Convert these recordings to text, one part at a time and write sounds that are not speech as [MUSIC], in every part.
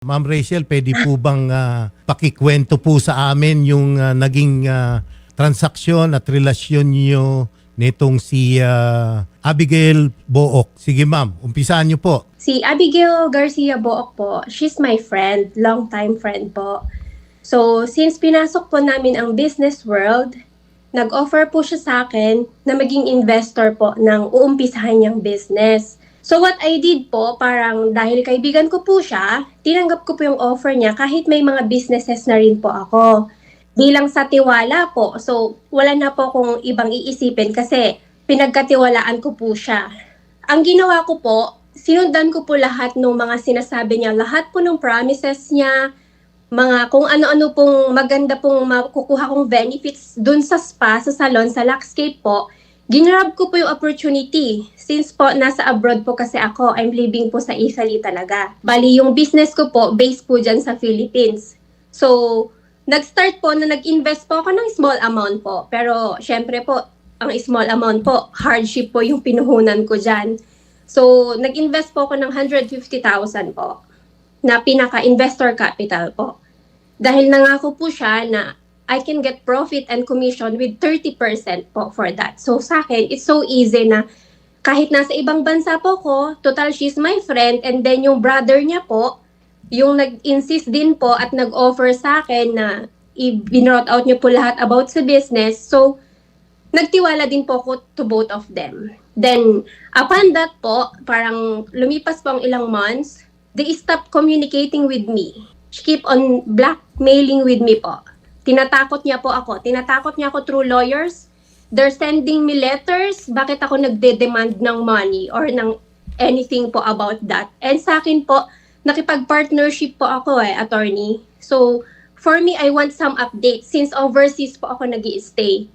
Ma'am Rachel, pwede po bang ah, pakikwento po sa amin yung ah, naging ah, transaksyon at relasyon niyo nitong si ah, Abigail Book? Sige ma'am, umpisaan niyo po. Si Abigail Garcia Book po, she's my friend, long-time friend po. So, since pinasok po namin ang business world, nag-offer po siya sa akin na maging investor po ng uumpisahan niyang business. So what I did po, parang dahil kaibigan ko po siya, tinanggap ko po yung offer niya kahit may mga businesses na rin po ako. Bilang sa tiwala po, so wala na po akong ibang iisipin kasi pinagkatiwalaan ko po siya. Ang ginawa ko po, sinundan ko po lahat ng mga sinasabi niya, lahat po ng promises niya, mga kung ano-ano pong maganda pong makukuha kong benefits dun sa spa, sa salon, sa Luxcape po, ginrab ko po yung opportunity. Since po nasa abroad po kasi ako, I'm living po sa Italy talaga. Bali, yung business ko po, based po dyan sa Philippines. So, nag-start po na nag-invest po ako ng small amount po. Pero, syempre po, ang small amount po, hardship po yung pinuhunan ko dyan. So, nag-invest po ako ng 150,000 po na pinaka-investor capital po. Dahil nangako po siya na I can get profit and commission with 30% po for that. So sa akin, it's so easy na kahit nasa ibang bansa po ko, total she's my friend and then yung brother niya po, yung nag-insist din po at nag-offer sa akin na i-binout out niyo po lahat about sa business. So, nagtiwala din po ako to both of them. Then, upon that po, parang lumipas po ang ilang months, they stopped communicating with me. She keep on blackmailing with me po. Tinatakot niya po ako. Tinatakot niya ako through lawyers. They're sending me letters. Bakit ako nagde-demand ng money or ng anything po about that. And sa akin po, nakipag-partnership po ako eh, attorney. So, for me, I want some updates since overseas po ako nag stay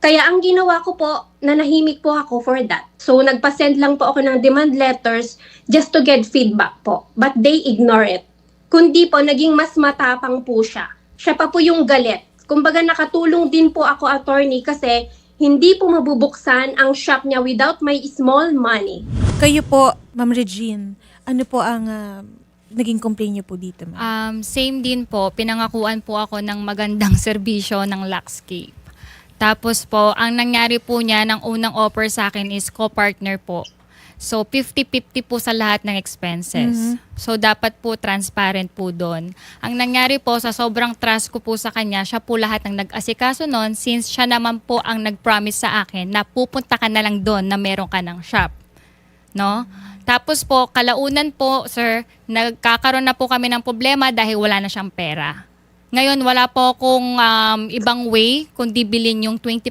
kaya ang ginawa ko po, nanahimik po ako for that. So nagpa-send lang po ako ng demand letters just to get feedback po. But they ignore it. Kundi po, naging mas matapang po siya. Siya pa po yung galit. Kumbaga nakatulong din po ako attorney kasi hindi po mabubuksan ang shop niya without my small money. Kayo po, Ma'am Regine, ano po ang ah, naging complaint niyo po dito, ma'am? Um, same din po, pinangakuan po ako ng magandang [LAUGHS] serbisyo ng Luxcape. Tapos po, ang nangyari po niya ng unang offer sa akin is co-partner po. So, 50-50 po sa lahat ng expenses. Mhm. So, dapat po transparent po doon. Ang nangyari po, sa sobrang trust ko po sa kanya, siya po lahat ng nag-asikaso noon since siya naman po ang nag-promise sa akin na pupunta ka na lang doon na meron ka ng shop. No? Tapos po, kalaunan po, sir, nagkakaroon na po kami ng problema dahil wala na siyang pera. Ngayon, wala po akong um, ibang way kundi bilhin yung 20%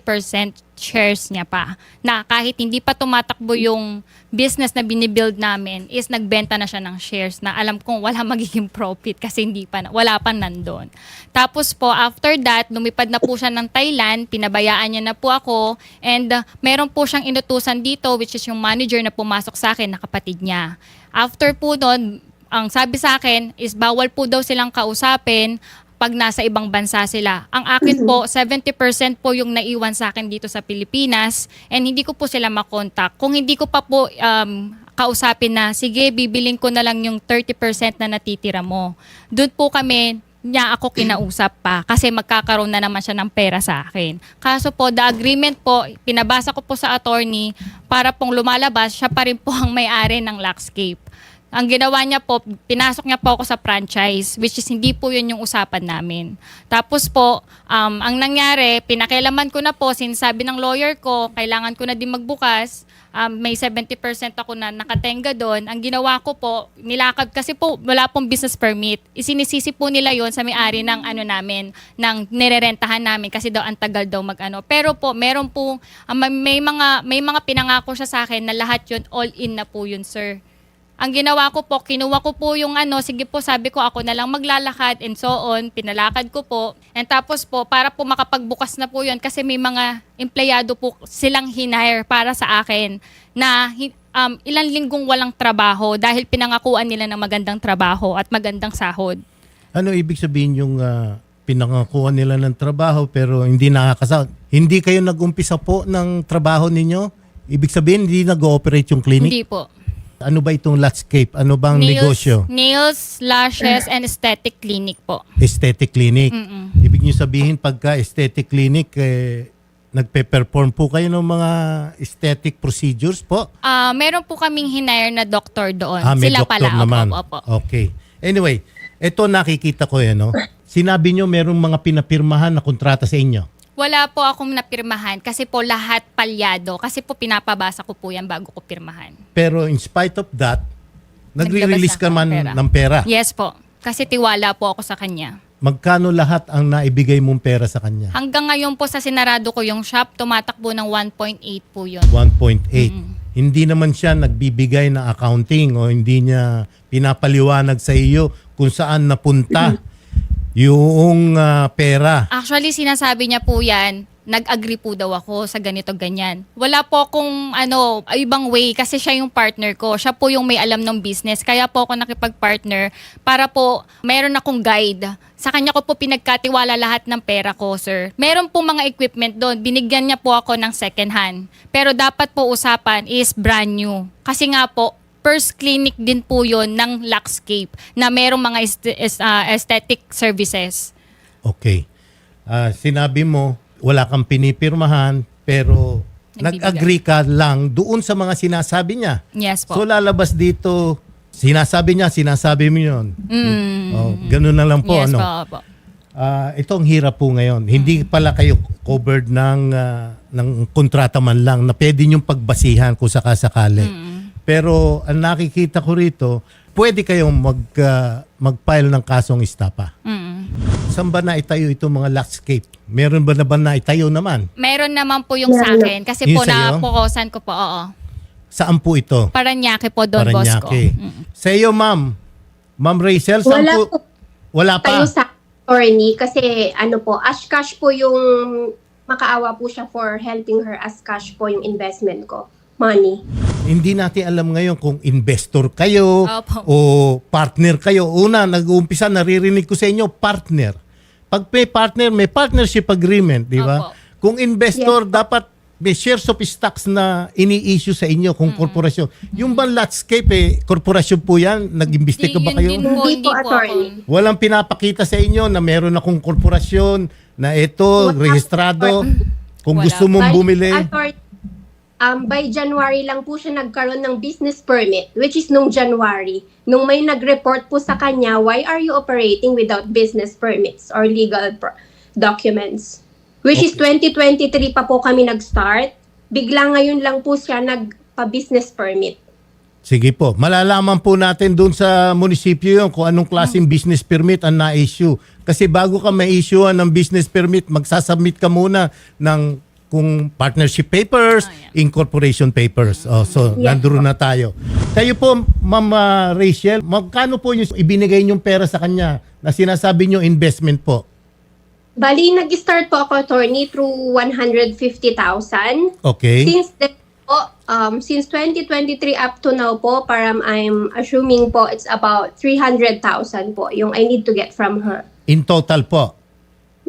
shares niya pa. Na kahit hindi pa tumatakbo yung business na binibuild namin, is nagbenta na siya ng shares na alam kong wala [LAUGHS] magiging profit kasi hindi pa, wala pa nandun. Tapos po, after that, lumipad na po siya ng Thailand, pinabayaan niya na po ako, and uh, meron po siyang inutusan dito, which is yung manager na pumasok sa akin na kapatid niya. After po doon, ang sabi sa akin is bawal po daw silang kausapin pag nasa ibang bansa sila. Ang akin po, 70% po yung naiwan sa akin dito sa Pilipinas and hindi ko po sila makontak. Kung hindi ko pa po um, kausapin na, sige, bibiling ko na lang yung 30% na natitira mo. Doon po kami, niya ako kinausap pa kasi magkakaroon na naman siya ng pera sa akin. Kaso po, the agreement po, pinabasa ko po sa attorney para pong lumalabas, siya pa rin po ang may-ari ng Luxcape. Ang ginawa niya po, pinasok niya po ako sa franchise, which is hindi po yun yung usapan namin. Tapos po, um, ang nangyari, pinakialaman ko na po, sinasabi ng lawyer ko, kailangan ko na din magbukas, um, may 70% ako na nakatenga doon. Ang ginawa ko po, nilakad kasi po wala pong business permit. Isinisisi po nila yon sa may-ari ng ano namin, ng nirerentahan namin kasi daw ang tagal daw mag-ano. Pero po, meron po, um, may- mga may mga pinangako siya sa akin na lahat yun all in na po yun, sir. Ang ginawa ko po, kinuha ko po yung ano, sige po, sabi ko ako na lang maglalakad and so on, pinalakad ko po. And tapos po, para po makapagbukas na po yun, kasi may mga empleyado po silang hinire para sa akin na um, ilang linggong walang trabaho dahil pinangakuan nila ng magandang trabaho at magandang sahod. Ano ibig sabihin yung ah, pinangakuha nila ng trabaho pero hindi nakakasahod? Hindi kayo nag-umpisa po ng trabaho ninyo? Ibig sabihin hindi nag-ooperate yung clinic? Hindi po. Ano ba itong landscape? Ano bang negosyo? Nails, lashes, and aesthetic clinic po. Aesthetic clinic. Mm-mm. Ibig niyo sabihin pagka aesthetic clinic, eh, nagpe-perform po kayo ng mga aesthetic procedures po? Ah, meron po kaming hinire na doctor doon. Ah, may Sila doktor pala. Opo, naman. Opo, opo. Okay. Anyway, ito nakikita ko yan, no? Sinabi nyo merong mga pinapirmahan na kontrata sa inyo. Wala po akong napirmahan kasi po lahat palyado. Kasi po pinapabasa ko po yan bago ko pirmahan. Pero in spite of that, nagre-release ka man ng pera. ng pera. Yes po. Kasi tiwala po ako sa kanya. Magkano lahat ang naibigay mong pera sa kanya? Hanggang ngayon po sa sinarado ko yung shop, tumatakbo ng 1.8 po yun. 1.8. Hindi naman siya nagbibigay ng accounting o hindi niya pinapaliwanag sa iyo kung saan napunta yung ah, pera. Actually, sinasabi niya po yan, nag-agree po daw ako sa ganito ganyan. Wala po akong ano, ibang way kasi siya yung partner ko. Siya po yung may alam ng business. Kaya po ako nakipag-partner para po mayroon akong guide. Sa kanya ko po pinagkatiwala lahat ng pera ko, sir. Meron po mga equipment doon. Binigyan niya po ako ng second hand. Pero dapat po usapan is brand new. Kasi nga po, first clinic din po yon ng Luxscape na merong mga est- est- ah, aesthetic services. Okay. Ah, sinabi mo, wala kang pinipirmahan, pero Nagbibigay. nag-agree ka lang doon sa mga sinasabi niya. Yes po. So lalabas dito, sinasabi niya, sinasabi mo yun. Mm. Oh, ganun na lang po. yes ano? po, po. Ah, ito ang hirap po ngayon. Hindi pala kayo covered ng ah, ng kontrata man lang na pwede niyong pagbasihan kung sakasakali. Pero ang nakikita ko rito, pwede kayong mag ah, mag-file ng kasong istapa. Mm. Saan ba na itayo itong mga landscape? Meron ba na ba na itayo naman? Meron naman po yung sa akin kasi Yung po sa'yo? napukosan ko po, oo. Saan po ito? Paranaque po, Don Bosco. Paranaque. Mm. Sa iyo, ma'am. Ma'am Rachel, saan Wala po? po Wala tayo pa. sa attorney kasi ano po, as cash po yung makaawa po siya for helping her as cash po yung investment ko. Money. Hindi natin alam ngayon kung investor kayo Opo. o partner kayo. Una, nag-uumpisa, naririnig ko sa inyo, partner. Pag may partner, may partnership agreement, di ba? Opo. Kung investor, dapat may shares of stocks na ini-issue sa inyo kung korporasyon. Yung bang Latscape, eh, korporasyon po yan? Nag-imbestiga ba Yun kayo? din po, Hindi hindi po, po attorney. ako. Walang pinapakita sa inyo na meron akong korporasyon na ito, Wala. rehistrado. Kung Wala. gusto mong Bali, bumili. attorney, um, by January lang po siya nagkaroon ng business permit, which is nung January. Nung may nag-report po sa kanya, why are you operating without business permits or legal documents? Which is 2023 pa po kami nag-start. Bigla ngayon lang po siya nagpa-business permit. Sige po. Malalaman po natin doon sa munisipyo yun kung anong klaseng business permit ang na-issue. Kasi bago ka ma-issue ng business permit, magsasubmit ka muna ng kung partnership papers, incorporation papers. Oh, so, Yeah. nandun na tayo. Kayo po, Ma'am ah, Rachel, magkano po yung ibinigay yung pera sa kanya na sinasabi nyo investment po? Bali, nag-start po ako, attorney, through 150,000. Okay? Since then po, um, since 2023 up to now po, parang I'm assuming po it's about 300,000 po yung I need to get from her. In total po.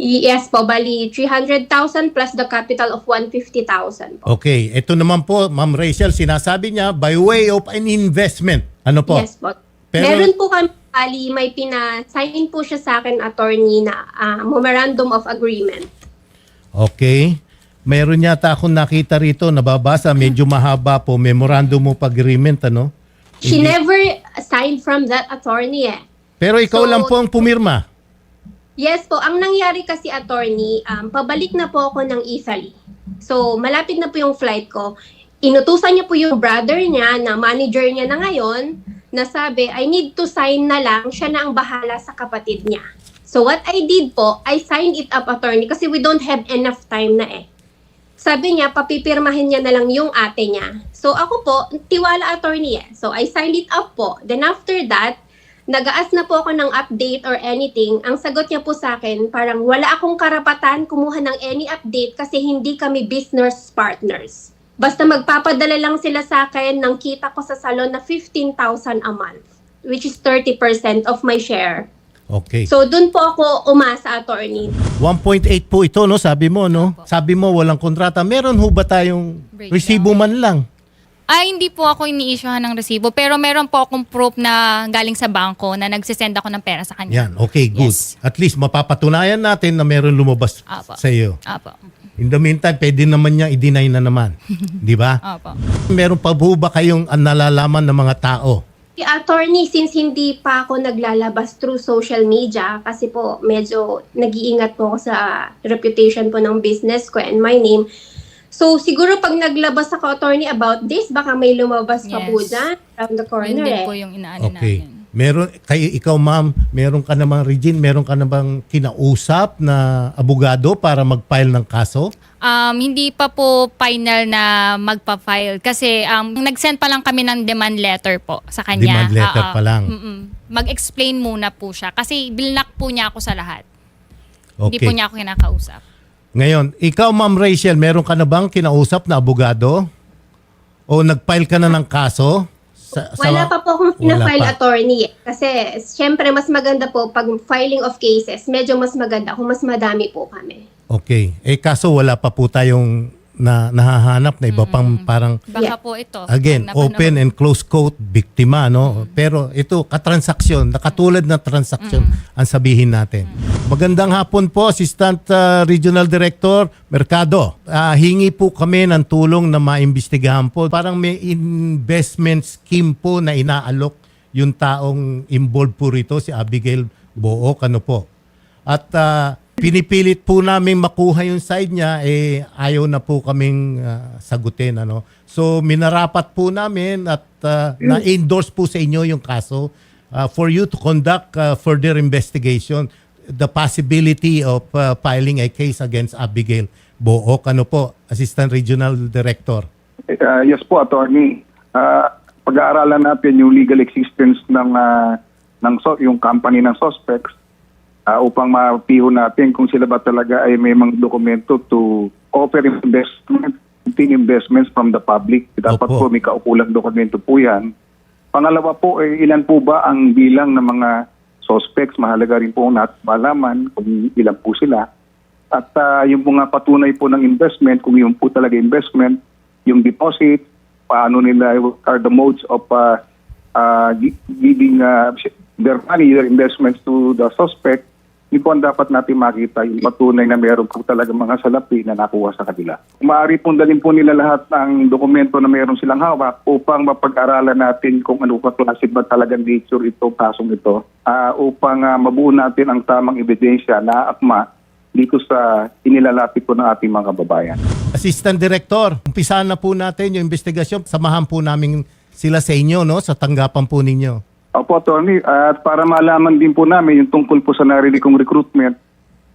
Yes po, bali 300,000 plus the capital of 150,000 po. Okay. Ito naman po, Ma'am Rachel, sinasabi niya by way of an investment. Ano po? Yes po. Pero- Meron po kami, bali, may pina-sign po siya sa akin, attorney, na ah, memorandum of agreement. Okay. Meron yata akong nakita rito, nababasa, medyo mahaba po, memorandum of agreement, ano? She Hindi. never signed from that attorney eh. Pero ikaw So- lang po ang pumirma. Yes po, ang nangyari kasi attorney, um, pabalik na po ako ng Italy. So, malapit na po yung flight ko. Inutusan niya po yung brother niya na manager niya na ngayon na sabi, I need to sign na lang, siya na ang bahala sa kapatid niya. So, what I did po, I signed it up attorney kasi we don't have enough time na eh. Sabi niya, papipirmahin niya na lang yung ate niya. So, ako po, tiwala attorney eh. So, I signed it up po. Then after that, nag-aas na po ako ng update or anything, ang sagot niya po sa akin, parang wala akong karapatan kumuha ng any update kasi hindi kami business partners. Basta magpapadala lang sila sa akin ng kita ko sa salon na 15,000 a month, which is 30% of my share. Okay. So, dun po ako umasa, attorney. 1.8 po ito, no? Sabi mo, no? Sabi mo, walang kontrata. Meron ho ba tayong resibo man lang? Ay, hindi po ako ini-issuehan ng resibo. Pero meron po akong proof na galing sa bangko na nagsisend ako ng pera sa kanya. Yan, okay, good. Yes. At least mapapatunayan natin na meron lumabas Apo. sa iyo. Apo. In the meantime, pwede naman niya i-deny na naman. [LAUGHS] Di ba? Apo. Meron pa po ba kayong ah, nalalaman ng mga tao? Si attorney, since hindi pa ako naglalabas through social media, kasi po medyo nag-iingat po ako sa reputation po ng business ko and my name. So siguro pag naglabas ako attorney about this, baka may lumabas pa po Yes. dyan around the Yun corner din eh. po yung inaano Okay. namin. Meron, kayo, ikaw ma'am, meron ka namang, Regine, meron ka namang kinausap na abogado para mag-file ng kaso? Um, hindi pa po final na magpa-file kasi um, nag-send pa lang kami ng demand letter po sa kanya. Demand letter Oo. pa lang. Mm-mm. Mag-explain muna po siya kasi bilnak po niya ako sa lahat. Hindi Okay. po niya ako kinakausap. Ngayon, ikaw ma'am Rachel, meron ka na bang kinausap na abogado? O nag-file ka na ng kaso? Sa, sa- Wala pa po akong pa. attorney. Kasi syempre mas maganda po pag filing of cases, medyo mas maganda kung mas madami po kami. Okay. Eh kaso wala pa po tayong na nahahanap na iba pang parang Baka Yeah. po ito. again napanood- open and close quote biktima no? Pero ito katransaksyon nakatulad na transaksyon ang sabihin natin. Magandang hapon po assistant uh, regional director Mercado. Ah, hingi po kami ng tulong na maimbestigahan po. Parang may investment scheme po na inaalok yung taong involved po rito si Abigail Book ano po. At ah, pinipilit po namin makuha yung side niya, eh ayaw na po kaming ah, sagutin. Ano? So minarapat po namin at ah, na-endorse po sa inyo yung kaso ah, for you to conduct ah, further investigation the possibility of ah, filing a case against Abigail Book. Ano po, Assistant Regional Director. Uh, yes po, attorney. Uh, pag-aaralan natin yung legal existence ng uh, ng so, yung company ng suspects uh, upang mapiho natin kung sila ba talaga ay may mga dokumento to offer investment, investments from the public. Dapat Opo. po may kaukulang dokumento po yan. Pangalawa po, eh, ilan po ba ang bilang ng mga suspects? Mahalaga rin po nat malaman kung ilan po sila. At ah, yung mga patunay po ng investment, kung yung po talaga investment, yung deposit, paano nila, are the modes of uh, uh, gi- giving uh, their money, their investments to the suspect, yun po ang dapat natin makita, yung patunay na meron po talaga mga salapi na nakuha sa kanila. Maaari pong dalhin po nila lahat ng dokumento na meron silang hawak upang mapag-aralan natin kung ano ka klase ba talagang nature ito, kasong ito, ah, upang ah, mabuo natin ang tamang ebidensya na akma dito sa inilalapit po ng ating mga kababayan. Assistant Director, umpisahan na po natin yung investigasyon. Samahan po namin sila sa inyo, no? Sa tanggapan po ninyo. Opo, Tony. At para malaman din po namin yung tungkol po sa narinig kong recruitment,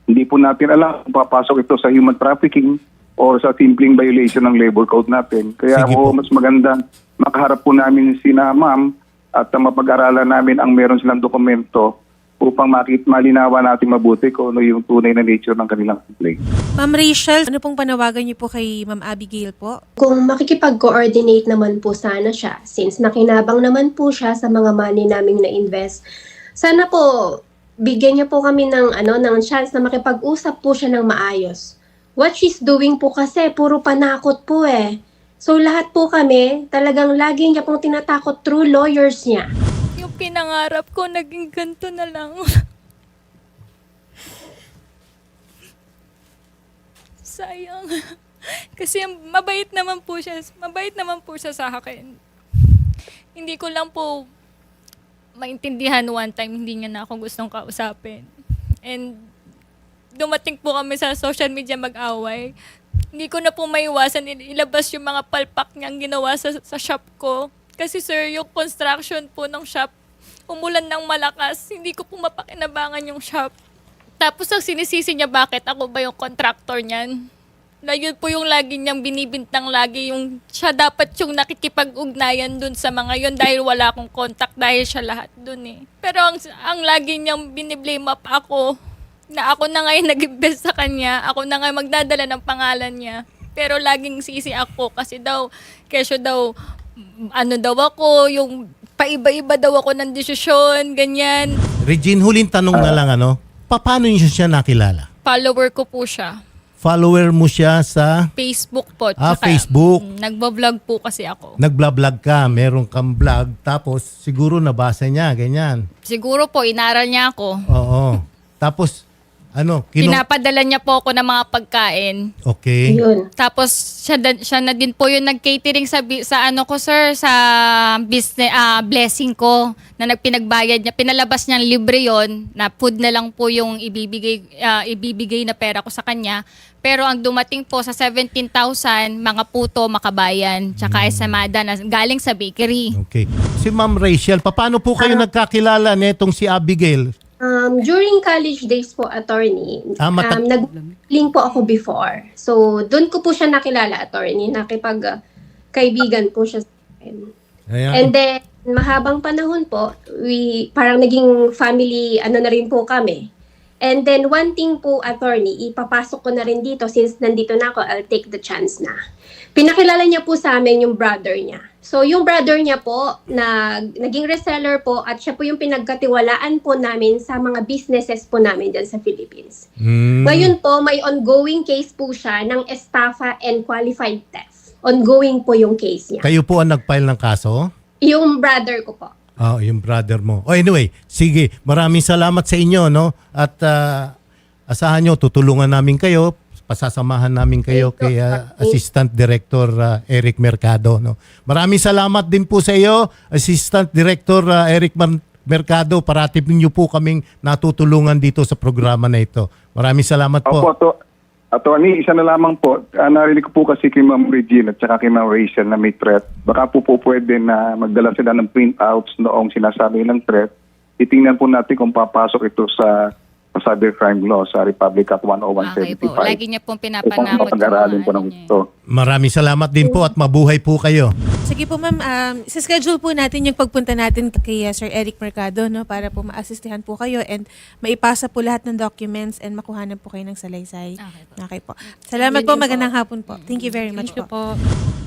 hindi po natin alam kung papasok ito sa human trafficking or sa simpleng violation ng labor code natin. Kaya Sige po, po. mas maganda makaharap po namin si na ma'am at mapag-aralan namin ang meron silang dokumento upang makit malinawan natin mabuti kung ano yung tunay na nature ng kanilang complaint. Ma'am Rachel, ano pong panawagan niyo po kay Ma'am Abigail po? Kung makikipag-coordinate naman po sana siya, since nakinabang naman po siya sa mga money naming na-invest, sana po bigyan niya po kami ng ano ng chance na makipag-usap po siya ng maayos. What she's doing po kasi puro panakot po eh. So lahat po kami, talagang lagi niya pong tinatakot through lawyers niya. Pinangarap ko, naging ganito na lang. Sayang. Kasi mabait naman po siya. Mabait naman po siya sa akin. Hindi ko lang po maintindihan one time hindi niya na ako gustong kausapin. And dumating po kami sa social media mag-away. Hindi ko na po maiwasan il- ilabas yung mga palpak niyang ginawa sa, sa shop ko. Kasi sir, yung construction po ng shop, umulan ng malakas. Hindi ko po mapakinabangan yung shop. Tapos ang sinisisi niya bakit ako ba yung contractor niyan. Na yun po yung lagi niyang binibintang lagi yung siya dapat yung nakikipag-ugnayan dun sa mga yun dahil wala akong contact dahil siya lahat dun eh. Pero ang, ang lagi niyang biniblame up ako na ako na ngayon nag-invest sa kanya, ako na ngayon magdadala ng pangalan niya. Pero laging sisi ako kasi daw, kesyo daw, ano daw ako, yung paiba-iba daw ako ng desisyon, ganyan. Regine, huling tanong na lang, ano? Pa- Paano niyo siya nakilala? Follower ko po siya. follower mo siya sa Facebook po. Ah, tsaka, Facebook. mm, Nagbo-vlog po kasi ako. nagblog ka, meron kang vlog, tapos siguro nabasa niya, ganyan. Siguro po, inaral niya ako. Oo. Tapos, ano, kinu- Pinapadala niya po ako ng mga pagkain. Okay. Yun. Tapos siya, da- siya na din po yung nag-catering sa, bi- sa ano ko sir, sa business, ah, blessing ko na nagpinagbayad niya. Pinalabas niya libre yon na food na lang po yung ibibigay, ah, ibibigay na pera ko sa kanya. Pero ang dumating po sa 17,000, mga puto, makabayan, tsaka esamada na galing sa bakery. Okay. Si Ma'am Rachel, paano po kayo nagkakilala netong si Abigail? Um, during college days po, attorney, Ah, mata- um, nag-link po ako before. So, doon ko po siya nakilala, attorney. Nakipag uh, kaibigan po siya sa akin. Ayan. And then, mahabang panahon po, we, parang naging family, ano na rin po kami. And then, one thing po, attorney, ipapasok ko na rin dito, since nandito na ako, I'll take the chance na. Pinakilala niya po sa amin yung brother niya. So, yung brother niya po, nag, naging reseller po, at siya po yung pinagkatiwalaan po namin sa mga businesses po namin dyan sa Philippines. Hmm. Ngayon po, may ongoing case po siya ng estafa and qualified theft. Ongoing po yung case niya. Kayo po ang nag-file ng kaso? Yung brother ko po. Ah, yung brother mo. Oh, anyway, sige, maraming salamat sa inyo, no? At ah, asahan nyo, tutulungan namin kayo, pasasamahan namin kayo kay ah, Assistant Director ah, Eric Mercado, no? Maraming salamat din po sa iyo, Assistant Director ah, Eric Mar- Mercado. Parati niyo po kaming natutulungan dito sa programa na ito. Maraming salamat Opo, po. ato, attorney, isa na lamang po. Ah, narinig ko po kasi kay Ma'am Regine at saka kay Ma'am Rachel na may threat. Baka po po pwede na magdala sila ng printouts noong sinasabi nilang threat. Titingnan po natin kung papasok ito sa sa cybercrime law sa Republic Act Okay po. 10175. Lagi niya pong Upang pinapanamot. mapag-aralin po mga ng ano gusto. Maraming salamat din po at mabuhay po kayo. Sige po ma'am, um, schedule po natin yung pagpunta natin kay uh, Sir Eric Mercado no para po maasistihan po kayo and maipasa po lahat ng documents and makuhanan po kayo ng salaysay. Okay po. Okay po. Salamat po, magandang hapon po. Thank you very much Thank you po. po.